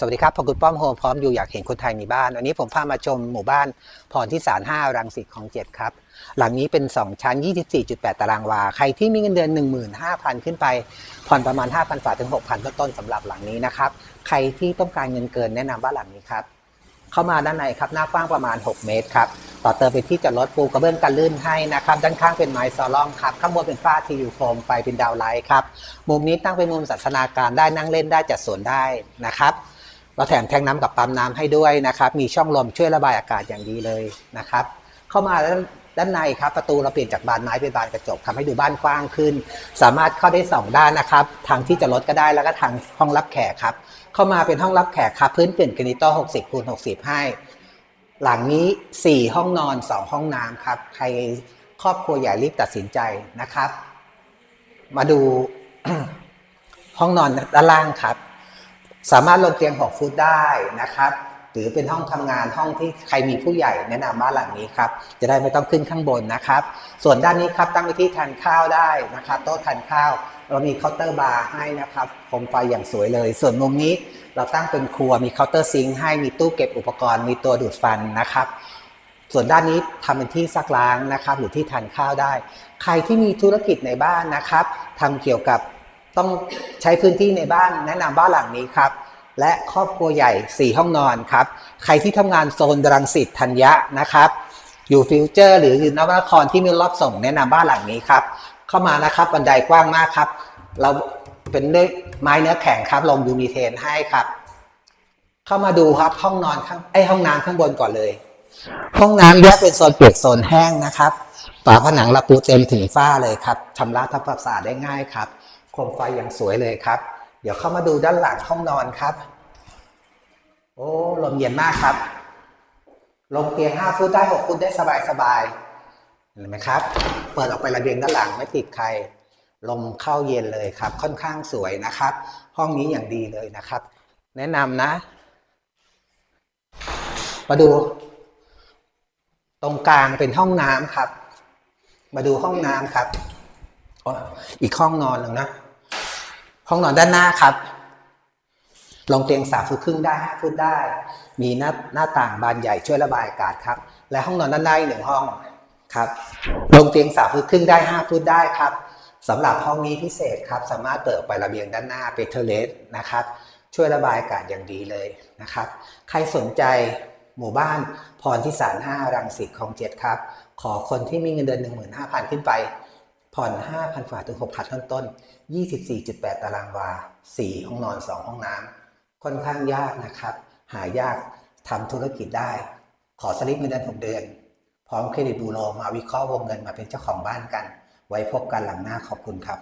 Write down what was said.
สวัสดีครับผมคุณป้อมโฮมพร้อมอยู่อยากเห็นคนไทยมีบ้าน วันนี้ผมพามาชมหมู่บ้านพรที่สาร5รังสิตของ 7 ครับ หลังนี้เป็น 2 ชั้น 24.8 ตารางวา ใครที่มีเงินเดือน 15,000 ขึ้นไป ผ่อนประมาณ 5,000ฝาถึง 6,000ต้นๆสำหรับหลังนี้นะครับ ใครที่ต้องการเงินเกินแนะนำบ้านหลังนี้ครับ เข้ามาด้านในครับหน้ากว้างประมาณ 6 เมตรครับต่อเติมเป็นที่จอดรถปูกระเบื้องกันลื่นให้นะครับ ด้านข้างเป็นไม้ซอล่องครับ ข้างบนเป็นฝ้าทียูโฟมไฟเป็นดาวไลท์ครับ มุมนี้ตั้งเป็นมุมสันทนาการได้นั่งเล่นได้จัดสวนได้นะครับ เราแถมแทงน้ำกับปั๊มน้ำให้ด้วยนะครับ มีช่องลมช่วยระบายอากาศอย่างดีเลยนะครับ เข้ามาด้านในครับประตูเราเปลี่ยนจากบานไม้เป็นบานกระจกทำให้ดูบ้านกว้างขึ้น สามารถเข้าได้สองด้านนะครับ ทางที่จะรถก็ได้แล้วก็ทางห้องรับแขกครับ เข้ามาเป็นห้องรับแขกครับพื้นเปลี่ยนกรนิโต้60คูณ60 ให้ หลังนี้ 4 ห้องนอน 2 ห้องน้ำครับใครครอบครัวใหญ่รีบตัดสินใจนะครับ มาดูห้องนอนด้านล่างครับ สามารถลงเตียง 6 ฟุตได้นะครับ หรือเป็นห้องทำงานห้องที่ใครมีผู้ใหญ่แนะนำบ้านหลังนี้ครับ จะได้ไม่ต้องขึ้นข้างบนนะครับ ส่วนด้านนี้ครับตั้งไว้ที่ทานข้าวได้นะครับ โต๊ะทานข้าว เรามีเคาน์เตอร์บาร์ให้นะครับโคมไฟอย่างสวยเลย ส่วนมุมนี้เราตั้งเป็นครัวมีเคาน์เตอร์ซิงค์ให้มีตู้เก็บอุปกรณ์ มีตัวดูดฟันนะครับส่วนด้านนี้ทำเป็นที่ซักล้างนะครับ หรือที่ทานข้าวได้ ใครที่มีธุรกิจในบ้านนะครับทำเกี่ยวกับ ต้องใช้พื้นที่ในบ้านแนะนำบ้านหลังนี้ครับ และครอบครัวใหญ่ 4 ห้องนอนครับ ใครที่ทำงานโซนรังสิตธัญญะนะครับ อยู่ฟิวเจอร์ หรืออยู่นวนครที่มีรอบส่งแนะนำบ้านหลังนี้ครับ เข้ามานะครับบันไดกว้างมากครับ เราเป็นด้วยไม้เนื้อแข็งครับลงยูมีเทนให้ครับ เข้ามาดูครับห้องนอนข้างไอห้องน้ำข้างบนก่อนเลย ห้องน้ำแยกเป็นโซนเปียกโซนแห้งนะครับฝาผนังระปูเต็มถึงฝ้าเลยครับชำระทำความสะอาดได้ง่ายครับ มไฟอย่างสวยเลยครับ เดี๋ยวเข้ามาดูด้านหลังห้องนอนครับ โอ้ลมเย็นมากครับ ลงเตียง5ฟุตได้6ฟุตได้สบายสบายๆเห็นไหมครับ เปิดออกไประเบียงด้านหลังไม่ติดใคร ลมเข้าเย็นเลยครับ ค่อนข้างสวยนะครับ ห้องนี้อย่างดีเลยนะครับ แนะนำนะ มาดู ตรงกลางเป็นห้องน้ำครับ มาดูห้องน้ำครับอ๋ออีกห้องนอนหนึ่งนะ ห้องนอนด้านหน้าครับ ลงเตียงสามฟุตครึ่งได้ห้าฟุตได้ มีหน้าหน้าต่างบานใหญ่ช่วยระบายอากาศครับ และห้องนอนด้านหน้าอีกหนึ่งห้องครับลงเตียงสามฟุตครึ่งได้ห้าฟุตได้ครับสำหรับห้องนี้พิเศษครับ สามารถเปิดไประเบียงด้านหน้าเป็นเทเลสนะครับ ช่วยระบายอากาศอย่างดีเลยนะครับ ใครสนใจหมู่บ้านพรที่สาร5รังสิตคลองเจ็ดครับ ขอคนที่มีเงินเดือน 15,000 ขึ้นไป ผ่อน 5,000ฝาถึง 6,000 ต้นต้น 24.8 ตารางวา 4 ห้องนอน 2 ห้องน้ำ ค่อนข้างยากนะครับ หายากทำธุรกิจได้ ขอสลิปเงินเดือน6เดือน พร้อมเครดิตบูโรมาวิเคราะห์วงเงินมาเป็นเจ้าของบ้านกัน ไว้พบกันหลังหน้าขอบคุณครับ